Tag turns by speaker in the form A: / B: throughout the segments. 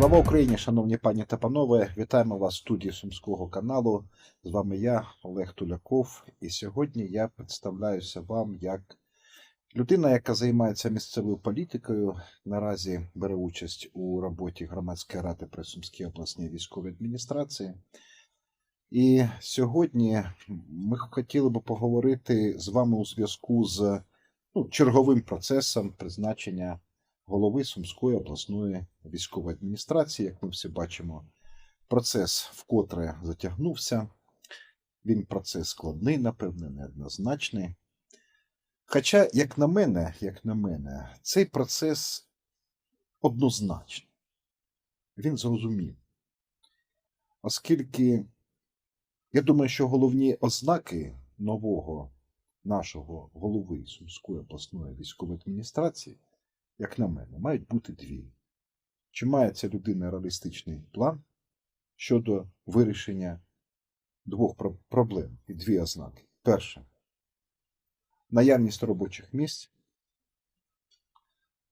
A: Слава Україні, шановні пані та панове! Вітаємо вас в студії Сумського каналу. З вами я, Олег Туляков, і сьогодні я представляюся вам як людина, яка займається місцевою політикою. Наразі бере участь у роботі громадської ради при Сумській обласній військовій адміністрації. І сьогодні ми хотіли би поговорити з вами у зв'язку з ну, черговим процесом призначення голови Сумської обласної військової адміністрації. Як ми всі бачимо, процес вкотре затягнувся. Він процес складний, напевне, неоднозначний. Хоча, як на мене, як на мене, цей процес однозначний. Він зрозумів. Оскільки я думаю, що головні ознаки нового нашого голови Сумської обласної військової адміністрації, як на мене, мають бути дві. Чи має ця людина реалістичний план щодо вирішення двох проблем і дві ознаки? Перше наявність робочих місць.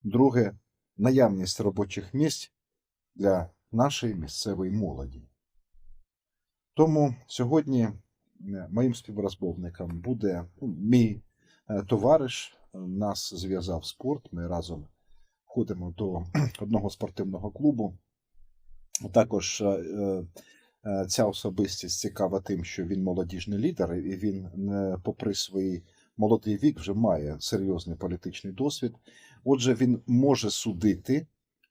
A: Друге наявність робочих місць для нашої місцевої молоді. Тому сьогодні е, моїм співрозмовником буде ну, мій е, товариш. Нас зв'язав спорт. Ми разом ходимо до одного спортивного клубу. Також е, е, ця особистість цікава тим, що він молодіжний лідер, і він, е, попри свій молодий вік, вже має серйозний політичний досвід. Отже, він може судити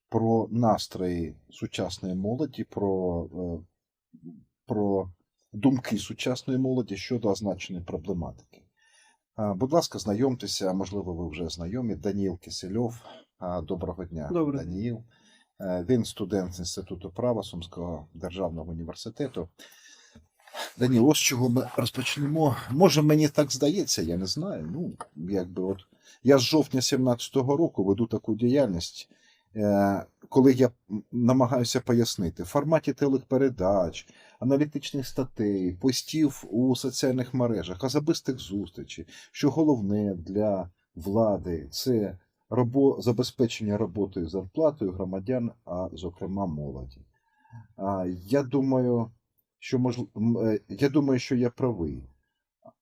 A: про настрої сучасної молоді, про, про думки сучасної молоді щодо означеної проблематики. Будь ласка, знайомтеся, можливо, ви вже знайомі. Даніл Кисельов. Доброго дня,
B: Доброго.
A: Даніл. Е, Він студент Інституту права Сумського державного університету. Даніл, ось чого ми розпочнемо. Може, мені так здається, я не знаю. Ну, якби от я з жовтня 17-го року веду таку діяльність, е, коли я намагаюся пояснити в форматі телепередач, аналітичних статей, постів у соціальних мережах, особистих зустрічей, що головне для влади це робо, забезпечення роботою зарплатою громадян, а зокрема молоді. А, я думаю, що мож... е, я думаю, що я правий.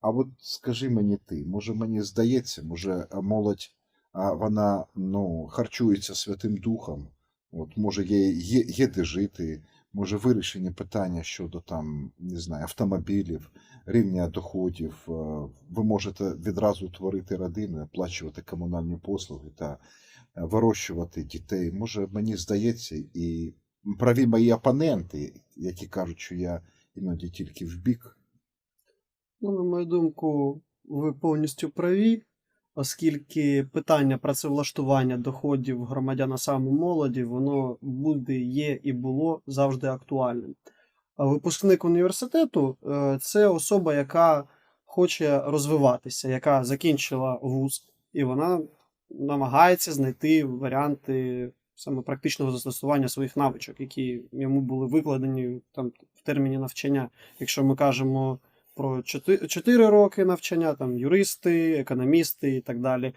A: А от скажи мені ти, може мені здається, може молодь вона ну, харчується Святим Духом, от, може є, є, є де жити, може вирішення питання щодо там, не знаю, автомобілів, рівня доходів. е, Ви можете відразу творити родини, оплачувати комунальні послуги та е, вирощувати дітей. Може, мені здається, і праві мої опоненти, які кажуть, що я іноді тільки в бік.
B: Ну, на мою думку, ви повністю праві, оскільки питання працевлаштування доходів громадян, а саме молоді, воно буде, є і було завжди актуальним. Випускник університету е, це особа, яка хоче розвиватися, яка закінчила вуз, і вона намагається знайти варіанти саме практичного застосування своїх навичок, які йому були викладені там в терміні навчання. Якщо ми кажемо про 4 роки навчання, там юристи, економісти і так далі.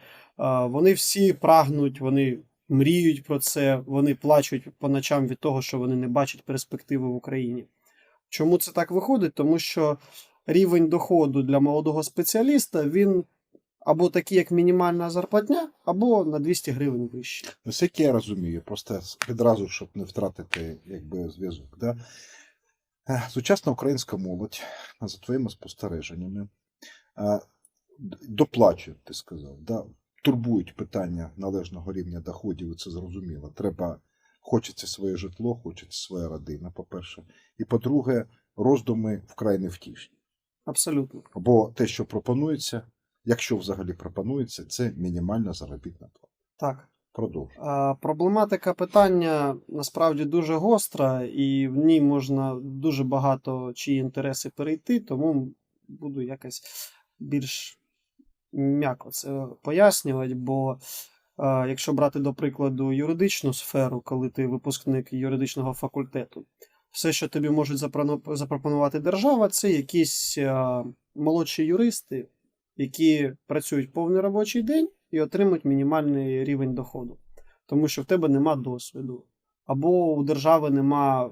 B: Вони всі прагнуть, вони мріють про це, вони плачуть по ночам від того, що вони не бачать перспективи в Україні. Чому це так виходить? Тому що рівень доходу для молодого спеціаліста він або такий, як мінімальна зарплатня, або на 200 гривень вищий.
A: Наскільки я розумію, просто відразу, щоб не втратити якби, зв'язок. Да? Е, Сучасна українська молодь, за твоїми спостереженнями, е, д- доплачує, ти сказав, да? турбують питання належного рівня доходів, і це зрозуміло. Треба, хочеться своє житло, хочеться своя родина, по-перше. І по-друге, роздуми вкрай невтішні.
B: Абсолютно.
A: Бо те, що пропонується, якщо взагалі пропонується, це мінімальна заробітна плата.
B: Так.
A: Продовжуй.
B: А, Проблематика питання насправді дуже гостра, і в ній можна дуже багато чиї інтереси перейти, тому буду якось більш м'яко це пояснювати. Бо якщо брати до прикладу юридичну сферу, коли ти випускник юридичного факультету, все, що тобі можуть запропонувати держава, це якісь молодші юристи, які працюють повний робочий день і отримують мінімальний рівень доходу. Тому що в тебе нема досвіду. або у держави нема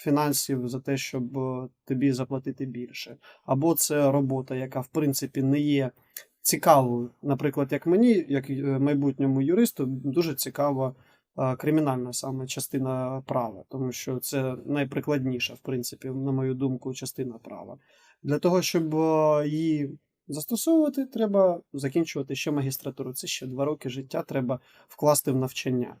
B: фінансів за те, щоб е, тобі заплатити більше, або це робота, яка в принципі не є цікавою. Наприклад, як мені, як е, майбутньому юристу, дуже цікава е, кримінальна саме частина права, тому що це найприкладніша, в принципі, на мою думку, частина права. Для того, щоб її застосовувати, треба закінчувати ще магістратуру. Це ще два роки життя треба вкласти в навчання.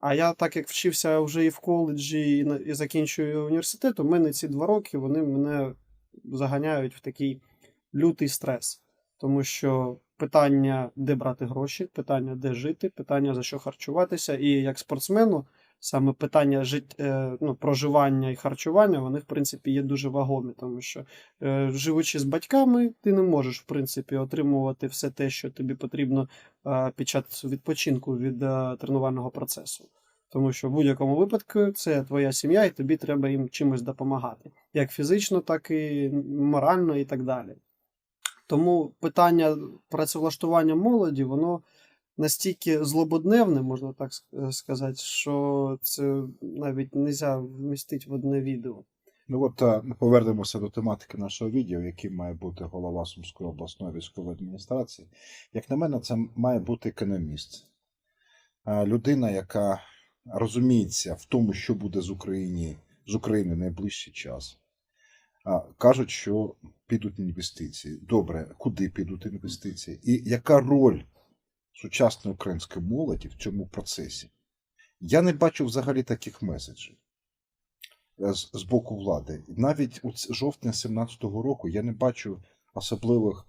B: А я, так як вчився вже і в коледжі, і, закінчую університет, у мене ці два роки вони мене заганяють в такий лютий стрес. Тому що питання, де брати гроші, питання, де жити, питання за що харчуватися. І як спортсмену, саме питання жит... е, ну, проживання і харчування, вони, в принципі, є дуже вагомі, тому що, е, живучи з батьками, ти не можеш, в принципі, отримувати все те, що тобі потрібно під час відпочинку від е, тренувального процесу. Тому що в будь-якому випадку це твоя сім'я, і тобі треба їм чимось допомагати, як фізично, так і морально, і так далі. Тому питання працевлаштування молоді, воно настільки злободневне, можна так сказати, що це навіть не можна вмістити в одне відео.
A: Ну от е, повернемося до тематики нашого відео, яким має бути голова Сумської обласної військової адміністрації. Як на мене, це має бути економіст. Е, Людина, яка розуміється в тому, що буде з України, з України найближчий час. Кажуть, що підуть інвестиції. Добре, куди підуть інвестиції? І яка роль сучасної української молоді в цьому процесі? Я не бачу взагалі таких меседжів е, з, з боку влади. Навіть у жовтня 17-го року я не бачу особливих,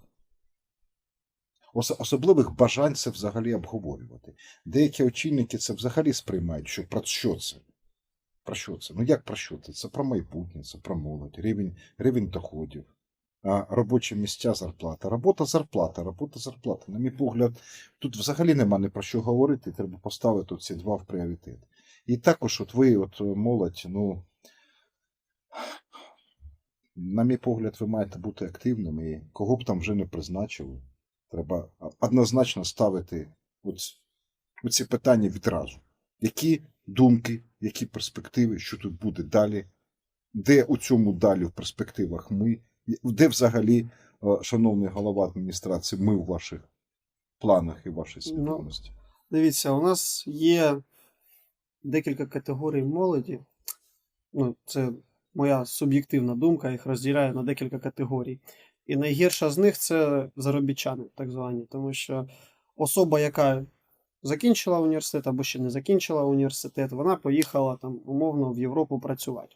A: особливих бажань це взагалі обговорювати. Деякі очільники це взагалі сприймають, що про що це? Про що це? Ну як про що це? Це про майбутнє, це про молодь, рівень, рівень доходів, робочі місця, зарплата. Робота, зарплата, робота, зарплата. На мій погляд, тут взагалі нема ні про що говорити, треба поставити ці два в пріоритет. І також, от ви, от молодь, ну, на мій погляд, ви маєте бути активними, і кого б там вже не призначили, треба однозначно ставити оці питання відразу. Які думки, які перспективи, що тут буде далі, де у цьому далі в перспективах ми, де взагалі, е, шановний голова адміністрації, ми у ваших планах і вашій свідомості?
B: Дивіться, у нас є декілька категорій молоді. Ну, це моя суб'єктивна думка, їх розділяю на декілька категорій. І найгірша з них це заробітчани, так звані, тому що особа, яка закінчила університет або ще не закінчила університет, вона поїхала там умовно в Європу працювати.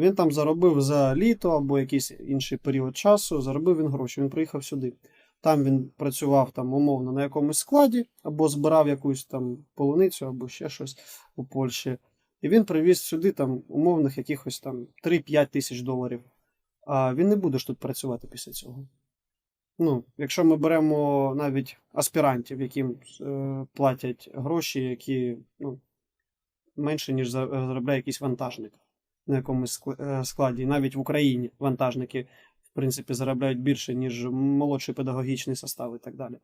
B: Він там заробив за літо або якийсь інший період часу, заробив він гроші. Він приїхав сюди. Там він працював там умовно на якомусь складі, або збирав якусь там полуницю, або ще щось у Польщі. І він привіз сюди там умовних якихось там 3-5 тисяч доларів. А він не буде ж тут працювати після цього. Ну, якщо ми беремо навіть аспірантів, яким е, платять гроші, які ну, менше, ніж заробляє якийсь вантажник на якомусь е, складі. Навіть в Україні вантажники, в принципі, заробляють більше, ніж молодший педагогічний состав і так далі.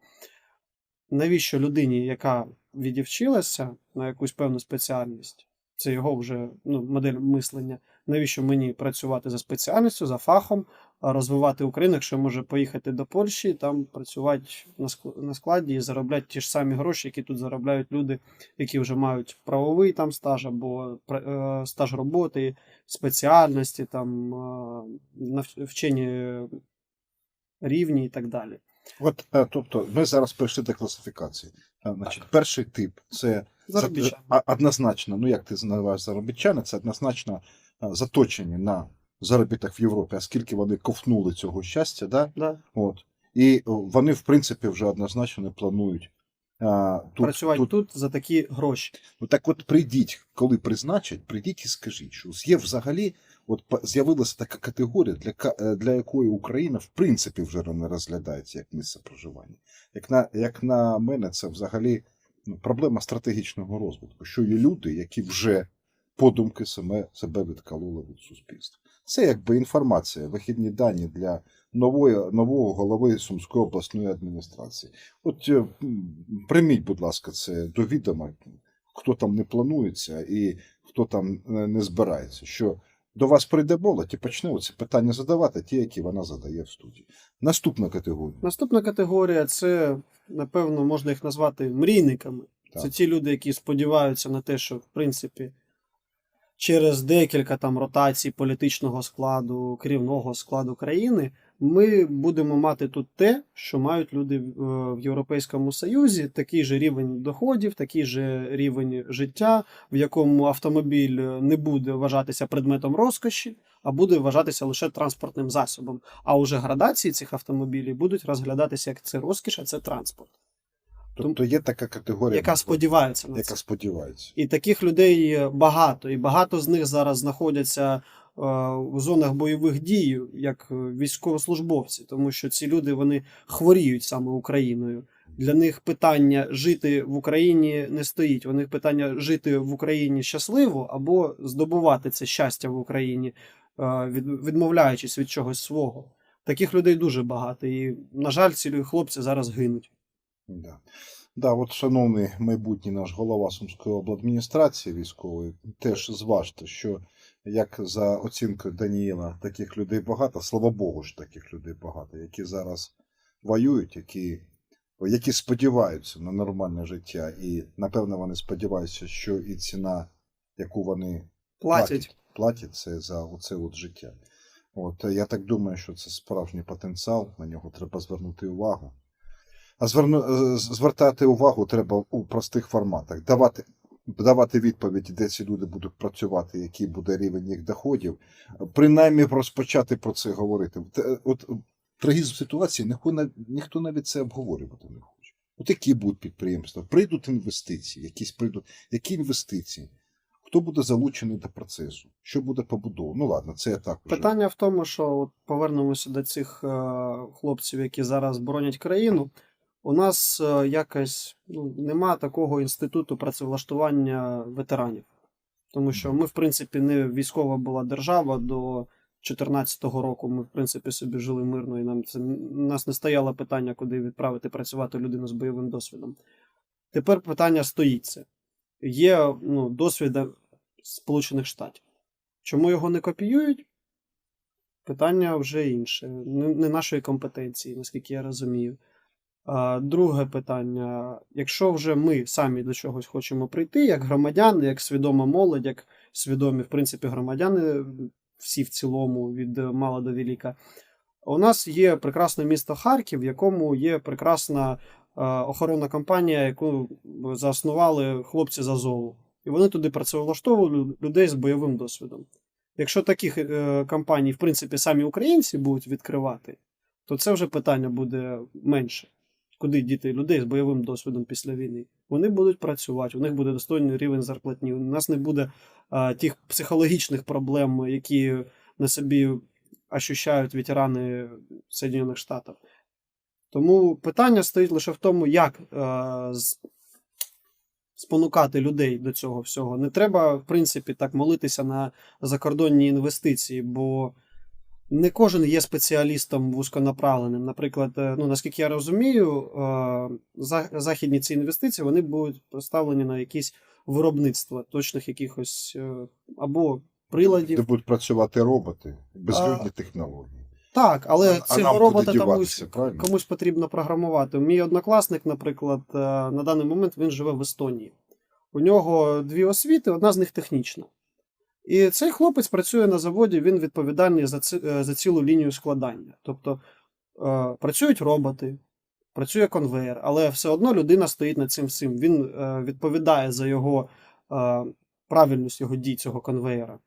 B: Навіщо людині, яка відівчилася на якусь певну спеціальність, це його вже ну, модель мислення. Навіщо мені працювати за спеціальністю, за фахом, розвивати Україну, якщо може поїхати до Польщі, там працювати на складі і заробляти ті ж самі гроші, які тут заробляють люди, які вже мають правовий там стаж або е, стаж роботи, спеціальності, там е, вчені рівні і так далі.
A: От, е, тобто, ми зараз перейшли до класифікації. Значить, перший тип це однозначно, ну як ти називаєш заробітчани, це однозначно заточені на заробіток в Європі, оскільки вони ковтнули цього щастя, да?
B: Да.
A: От. І вони, в принципі, вже однозначно не планують а, тут,
B: Працювати
A: тут.
B: тут за такі гроші.
A: Ну так от прийдіть, коли призначать, прийдіть і скажіть, що є взагалі, от з'явилася така категорія, для, е, для якої Україна в принципі вже не розглядається як місце проживання. Як на, як на мене, це взагалі ну, проблема стратегічного розвитку, що є люди, які вже подумки саме себе відкололи від суспільства. Це якби інформація, вихідні дані для нової, нового голови Сумської обласної адміністрації. От е, прийміть, будь ласка, це до відома. хто там не планується і хто там е, не збирається. Що до вас прийде молодь і почне оці питання задавати, ті, які вона задає в студії. Наступна категорія.
B: Наступна категорія це, напевно, можна їх назвати мрійниками.
A: Так.
B: Це ті люди, які сподіваються на те, що в принципі через декілька там ротацій політичного складу, керівного складу країни, ми будемо мати тут те, що мають люди в е, Європейському Союзі, такий же рівень доходів, такий же рівень життя, в якому автомобіль е, не буде вважатися предметом розкоші, а буде вважатися лише транспортним засобом. А уже градації цих автомобілів будуть розглядатися як це розкіш, а це транспорт,
A: Тобто є така категорія,
B: яка сподівається на це.
A: яка сподівається.
B: І таких людей багато, і багато з них зараз знаходяться е, у зонах бойових дій як е, військовослужбовці, тому що ці люди вони хворіють саме Україною. Для них питання жити в Україні не стоїть. У них питання жити в Україні щасливо або здобувати це щастя в Україні, е, відмовляючись від чогось свого. Таких людей дуже багато, і на жаль, ці хлопці зараз гинуть.
A: Да. Да, от, шановний майбутній наш голова Сумської обладміністрації військової, теж зважте, що як за оцінкою Даніїла, таких людей багато, слава Богу, що таких людей багато, які зараз воюють, які, які сподіваються на нормальне життя. І напевно вони сподіваються, що і ціна, яку вони
B: Платять.
A: платять це за оце от життя. От я так думаю, що це справжній потенціал, на нього треба звернути увагу. А зверну, е, звертати увагу треба у простих форматах, давати, давати відповіді, де ці люди будуть працювати, який буде рівень їх доходів, принаймні розпочати про це говорити. От е, трагізм ситуації ніхто, ніхто навіть це обговорювати не хоче. От які будуть підприємства, прийдуть інвестиції, якісь прийдуть, які інвестиції? Хто буде залучений до процесу? Що буде побудовано? Ну ладно, це я так вже.
B: Питання в тому, що от повернемося до цих е, хлопців, які зараз боронять країну. У нас е, якось ну, нема такого інституту працевлаштування ветеранів. Тому що ми, в принципі, не військова була держава до 2014 року. Ми, в принципі, собі жили мирно, і нам це нас не стояло питання, куди відправити працювати людину з бойовим досвідом. Тепер питання стоїть це. Є ну, досвід Сполучених Штатів. Чому його не копіюють? Питання вже інше, не нашої компетенції, наскільки я розумію. Друге питання: якщо вже ми самі до чогось хочемо прийти, як громадяни, як свідома молодь, як свідомі, в принципі, громадяни, всі в цілому, від мала до велика, у нас є прекрасне місто Харків, в якому є прекрасна охоронна компанія, яку заснували хлопці з Азову. І вони туди працевлаштовували людей з бойовим досвідом. Якщо таких е, компаній, в принципі, самі українці будуть відкривати, то це вже питання буде менше. Куди діти людей з бойовим досвідом після війни? Вони будуть працювати, у них буде достойний рівень зарплатні. У нас не буде а, тих психологічних проблем, які на собі ощущають ветерани Соєдинених Штатів. Тому питання стоїть лише в тому, як е, з- спонукати людей до цього всього. Не треба, в принципі, так молитися на закордонні інвестиції, бо не кожен є спеціалістом вузьконаправленим. Наприклад, е, ну наскільки я розумію, е, західні ці інвестиції вони будуть поставлені на якісь виробництва точних якихось е, або
A: Де
B: приладів.
A: будуть працювати роботи, безлюдні технології.
B: Так, але
A: А-
B: цього робота комусь,
A: правильно?
B: комусь потрібно програмувати. Мій однокласник, наприклад, на даний момент він живе в Естонії. У нього дві освіти, одна з них технічна. І цей хлопець працює на заводі, він відповідальний за, ці, е, за цілу лінію складання. Тобто е, працюють роботи, працює конвейер, але все одно людина стоїть над цим всім. Він е, відповідає за його е, правильність його дій цього конвейера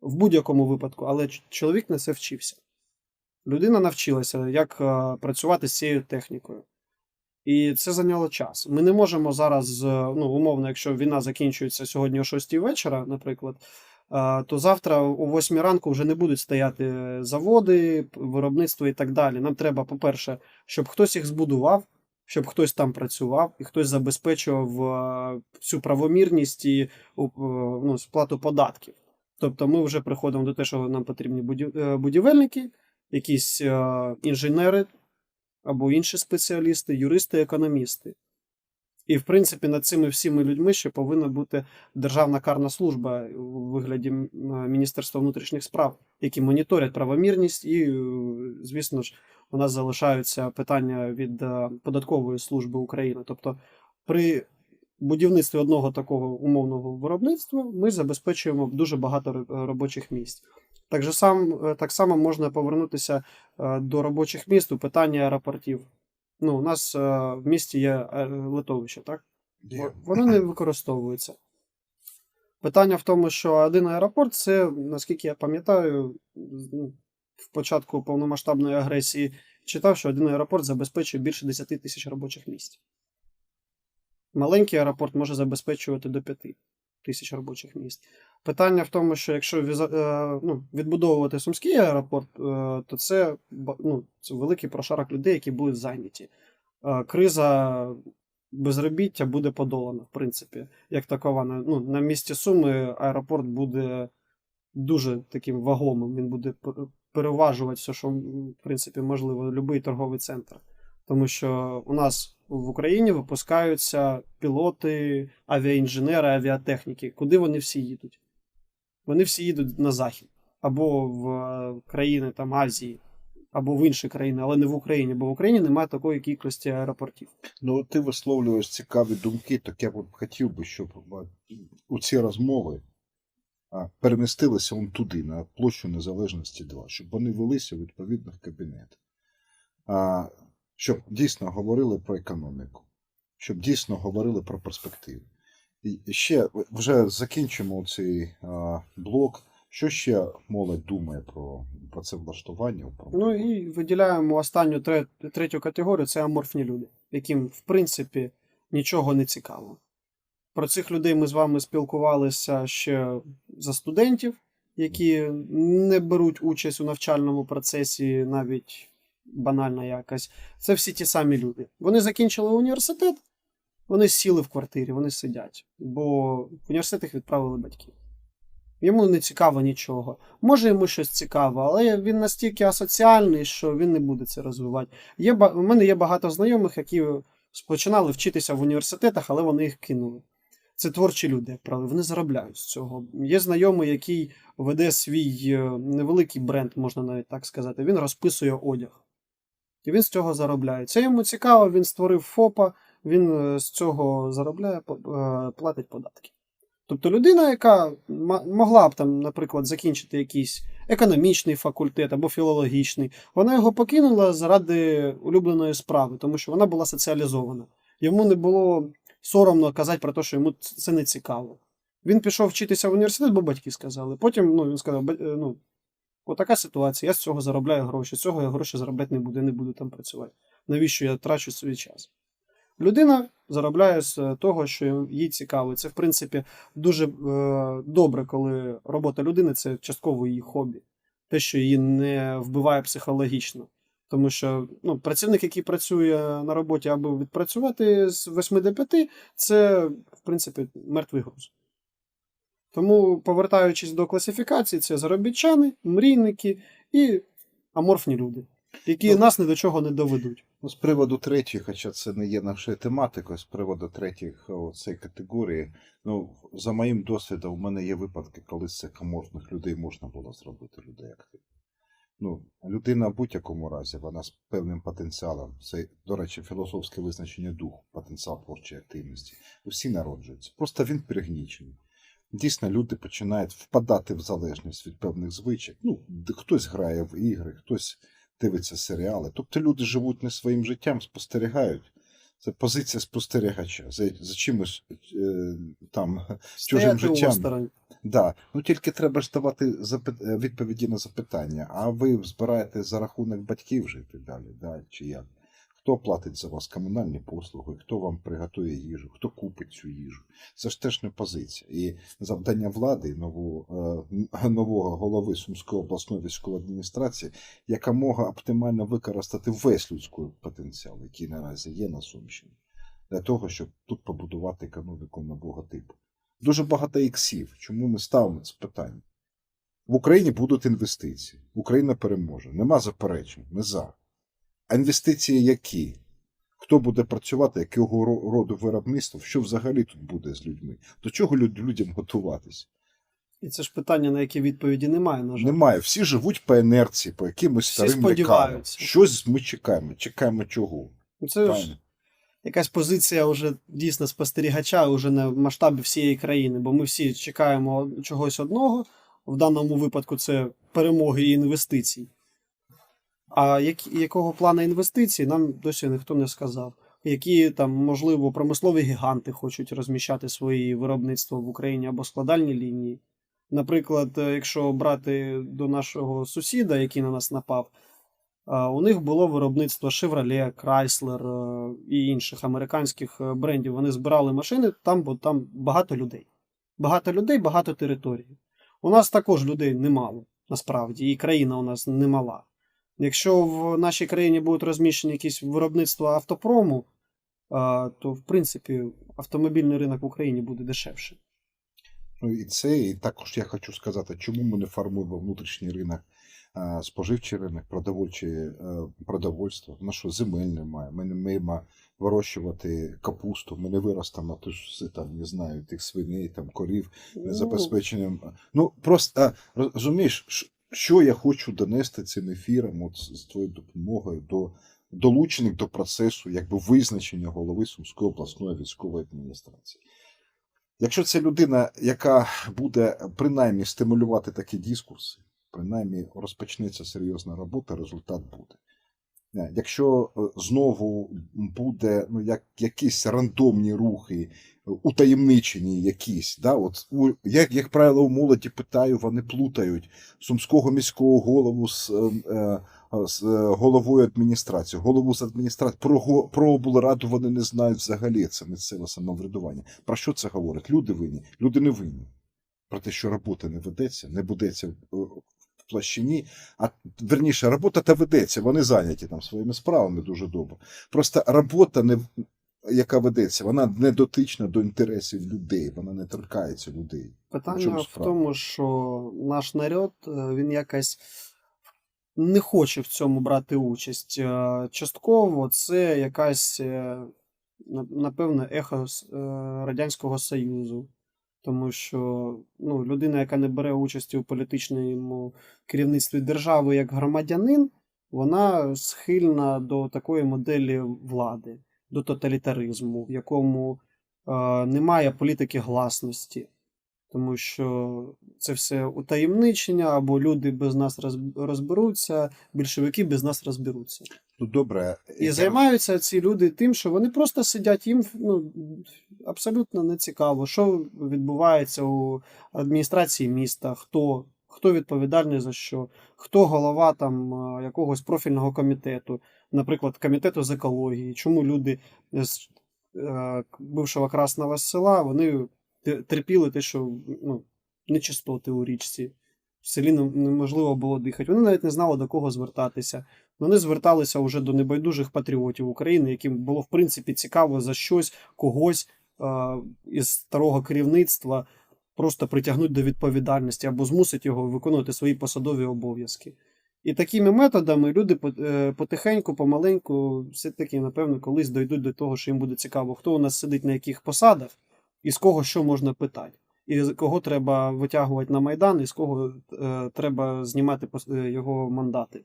B: в будь-якому випадку, але чоловік на це вчився. Людина навчилася, як е, працювати з цією технікою. І це зайняло час. Ми не можемо зараз, е, ну, умовно, якщо війна закінчується сьогодні о 6 вечора, наприклад, то завтра о 8 ранку вже не будуть стояти заводи, виробництво і так далі. Нам треба, по-перше, щоб хтось їх збудував, щоб хтось там працював і хтось забезпечував е, всю правомірність і е, ну, сплату податків. Тобто ми вже приходимо до того, що нам потрібні е, будівельники, якісь інженери або інші спеціалісти, юристи, економісти. І, в принципі, над цими всіми людьми ще повинна бути Державна карна служба у вигляді Міністерства внутрішніх справ, які моніторять правомірність, і, е, звісно ж, у нас залишаються питання від е, податкової служби України. Тобто, при будівництві одного такого умовного виробництва ми забезпечуємо дуже багато робочих місць. Так, же сам, е, так само можна повернутися до робочих місць у питанні аеропортів. Ну, у нас е, в місті є е, литовище, так? Во- Воно не використовується. Питання в тому, що один аеропорт це, наскільки я пам'ятаю, ну, в початку повномасштабної агресії читав, що один аеропорт забезпечує більше 10 тисяч робочих місць. Маленький аеропорт може забезпечувати до 5 тисяч робочих місць. Питання в тому, що якщо е, ну, відбудовувати Сумський аеропорт, е, то це, ну, це великий прошарок людей, які будуть зайняті. Е, Криза безробіття буде подолана, в принципі, як такова. Ну, на місці Суми аеропорт буде дуже таким вагомим. Він буде переважувати все, що в принципі можливо, будь-який торговий центр. Тому що у нас в Україні випускаються пілоти, авіаінженери, авіатехніки. Куди вони всі їдуть? Вони всі їдуть на захід або в е, країни там Азії, або в інші країни, але не в Україні, бо в Україні немає такої кількості аеропортів.
A: Ну, ти висловлюєш цікаві думки, так я б хотів би, щоб у ці розмови перемістилися он туди, на площу Незалежності 2, щоб вони велися у відповідних кабінетах. Щоб дійсно говорили про економіку, щоб дійсно говорили про перспективи. І ще вже закінчимо цей а, блок. Що ще молодь думає про працевлаштування? Про...
B: Ну і виділяємо останню тре- третю категорію це аморфні люди, яким, в принципі, нічого не цікаво. Про цих людей ми з вами спілкувалися ще за студентів, які не беруть участь у навчальному процесі, навіть банально якось. Це всі ті самі люди. Вони закінчили університет, вони сіли в квартирі, вони сидять, бо в університет їх відправили батьки. Йому не цікаво нічого. Може йому щось цікаво, але він настільки асоціальний, що він не буде це розвивати. Є, у мене є багато знайомих, які починали вчитися в університетах, але вони їх кинули. Це творчі люди, як правило, вони заробляють з цього. Є знайомий, який веде свій е, невеликий бренд, можна навіть так сказати. Він розписує одяг. І він з цього заробляє. Це йому цікаво, він створив ФОПа, він е, з цього заробляє, е, платить податки. Тобто людина, яка могла б там, наприклад, закінчити якийсь економічний факультет або філологічний, вона його покинула заради улюбленої справи, тому що вона була соціалізована. Йому не було соромно казати про те, що йому це не цікаво. Він пішов вчитися в університет, бо батьки сказали. Потім ну, він сказав: е, ну, отака ситуація, я з цього заробляю гроші, з цього я гроші заробляти не буду, я не буду там працювати. Навіщо я трачу свій час? Людина заробляє з того, що їй цікаво. Це, в принципі, дуже е, добре, коли робота людини це частково її хобі, те, що її не вбиває психологічно. Тому що ну, працівник, який працює на роботі, аби відпрацювати з 8 до 5, це, в принципі, мертвий груз. Тому, повертаючись до класифікації, це заробітчани, мрійники і аморфні люди, які
A: Ну,
B: нас ні до чого не доведуть.
A: Ну, з приводу третьої, хоча це не є нашою тематикою, з приводу третіх цієї категорії, ну, за моїм досвідом, у мене є випадки, коли з цих аморфних людей можна було зробити людей активних. Ну, людина в будь-якому разі, вона з певним потенціалом. Це, до речі, філософське визначення духу, потенціал творчої активності. Усі народжуються. Просто він пригнічений. Дійсно, люди починають впадати в залежність від певних звичок. Ну, хтось грає в ігри, хтось дивиться серіали. Тобто люди живуть не своїм життям, спостерігають. Це позиція спостерігача. За, за чимось е, там чужим життям. Да. Ну тільки треба ж давати запит... е, відповіді на запитання. А ви збираєте за рахунок батьків жити далі, да? чи як? Хто платить за вас комунальні послуги, хто вам приготує їжу, хто купить цю їжу? Це ж теж не позиція. І завдання влади нового, е, нового голови Сумської обласної військової адміністрації якомога оптимально використати весь людський потенціал, який наразі є на Сумщині, для того, щоб тут побудувати економіку нового типу. Дуже багато іксів. Чому ми ставимо це питання? В Україні будуть інвестиції. Україна переможе. Нема заперечень. Ми за. А інвестиції які? Хто буде працювати, якого роду виробництво, що взагалі тут буде з людьми? До чого люд- людям готуватись?
B: І це ж питання, на які відповіді немає, на жаль.
A: Немає. Всі живуть по інерції, по якимось
B: Всі
A: старим лекалам. Щось ми чекаємо. Чекаємо чого?
B: Ну, Це ж якась позиція вже дійсно спостерігача уже на масштабі всієї країни, бо ми всі чекаємо чогось одного. В даному випадку це перемоги і інвестицій. А як, якого плану інвестицій, нам досі ніхто не сказав. Які там, можливо, промислові гіганти хочуть розміщати свої виробництва в Україні або складальні лінії. Наприклад, е, якщо брати до нашого сусіда, який на нас напав, У них було виробництво Chevrolet, Chrysler е, і інших американських е, брендів. Вони збирали машини там, бо там багато людей. Багато людей, багато територій. У нас також людей немало, насправді, і країна у нас немала. Якщо в нашій країні будуть розміщені якісь виробництва автопрому, то в принципі автомобільний ринок в Україні буде дешевше.
A: Ну і це, і також я хочу сказати, чому ми не формуємо внутрішній ринок, споживчий ринок, продовольчий, е, продовольство. На що земель немає. Ми не вміємо вирощувати капусту, ми не виростемо тож, там, не знаю, тих свиней, там, корів, не забезпеченням. Ну, просто розумієш, що я хочу донести цим ефіром, от з твоєю допомогою до долучених до процесу якби визначення голови Сумської обласної військової адміністрації. Якщо це людина, яка буде принаймні стимулювати такі дискурси, принаймні розпочнеться серйозна робота, результат буде. Якщо е, знову буде ну, як, якісь рандомні рухи, е, утаємничені якісь, да, от, у, як, як правило, у молоді питаю, вони плутають сумського міського голову з, е, е, з е, головою адміністрації, голову з адміністрації. Про, про облраду вони не знають взагалі, це місцеве самоврядування. Про що це говорить? Люди винні, люди не винні. Про те, що робота не ведеться, не будеться в площині, а верніше, робота та ведеться, вони зайняті там своїми справами дуже добре. Просто робота, не, яка ведеться, вона не дотична до інтересів людей, вона не торкається людей.
B: Питання
A: чому
B: в тому, що наш народ е, він якось не хоче в цьому брати участь. Е, Частково це якась, е, на- напевно, ехо Радянського Союзу. Тому що ну, людина, яка не бере участі у політичному керівництві держави як громадянин, вона схильна до такої моделі влади, до тоталітаризму, в якому е, немає політики гласності тому що це все утаємничення, або люди без нас розберуться, більшовики без нас розберуться.
A: Ну, добре.
B: І
A: я-
B: займаються ці люди тим, що вони просто сидять, їм ну, абсолютно не цікаво, що відбувається у адміністрації міста, хто, хто відповідальний за що, хто голова там якогось профільного комітету, наприклад, комітету з екології, чому люди з е, бившого Красного села вони терпіли те, що ну, нечистоти у річці. В селі не- неможливо було дихати. Вони навіть не знали, до кого звертатися. Вони зверталися вже до небайдужих патріотів України, яким було в принципі цікаво за щось когось е, із старого керівництва просто притягнути до відповідальності або змусити його виконувати свої посадові обов'язки. І такими методами люди е, потихеньку, помаленьку, все-таки, напевно, колись дійдуть до того, що їм буде цікаво, хто у нас сидить на яких посадах, і з кого що можна питати. І з кого треба витягувати на Майдан, і з кого е, треба знімати е, його мандати.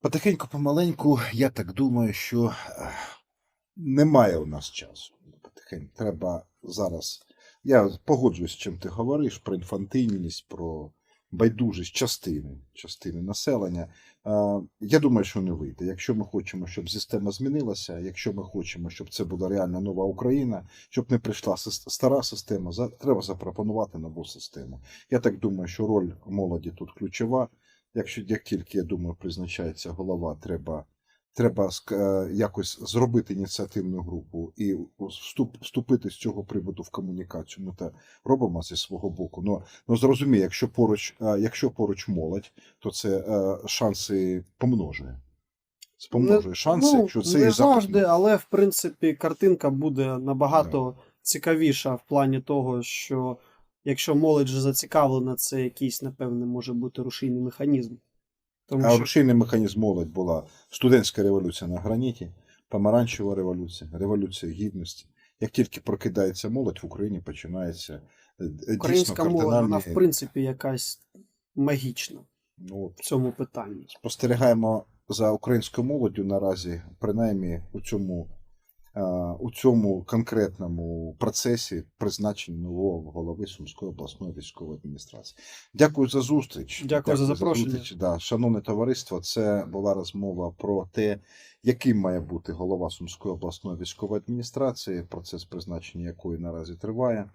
A: Потихеньку, помаленьку, я так думаю, що е, немає у нас часу. Потихеньку треба зараз. Я погоджуюсь з чим ти говориш про інфантильність, про байдужість частини, частини населення. Я думаю, що не вийде. Якщо ми хочемо, щоб система змінилася, якщо ми хочемо, щоб це була реальна нова Україна, щоб не прийшла стара система, треба запропонувати нову систему. Я так думаю, що роль молоді тут ключова. Якщо як тільки я думаю, призначається голова, треба, треба е, якось зробити ініціативну групу і вступ, вступити з цього приводу в комунікацію. Ми те робимо зі свого боку. Ну, ну зрозумій, якщо поруч, е, якщо поруч молодь, то це е, шанси помножує. Спомножує шанси,
B: ну,
A: якщо це
B: не
A: і
B: завжди, але в принципі картинка буде набагато цікавіша в плані того, що якщо молодь же зацікавлена, це якийсь, напевне, може бути рушійний механізм. Тому
A: А
B: що
A: рушійний механізм молодь була студентська революція на граніті. помаранчева революція, революція гідності. Як тільки прокидається молодь, в Україні починається е, е, дійсно
B: Українська мова, вона в принципі якась магічна
A: Ну,
B: в цьому питанні.
A: спостерігаємо за українською молоддю наразі, принаймні у цьому, у цьому конкретному процесі призначення нового голови Сумської обласної військової адміністрації. Дякую за зустріч.
B: Дякую за запрошення.
A: зустріч. Да. Шановне товариство, це була розмова про те, яким має бути голова Сумської обласної військової адміністрації, процес призначення якої наразі триває.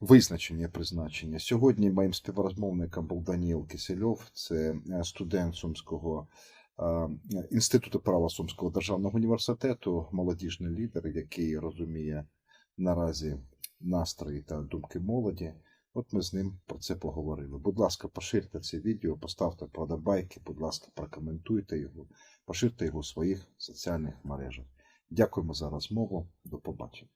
A: Визначення призначення. Сьогодні моїм співрозмовником був Даніл Кисельов, це е, студент Сумського е, Інституту права Сумського державного університету, молодіжний лідер, який розуміє наразі настрої та думки молоді. От ми з ним про це поговорили. Будь ласка, поширте це відео, поставте подобайки, будь ласка, прокоментуйте його, поширте його у своїх соціальних мережах. Дякуємо за розмову. До побачення.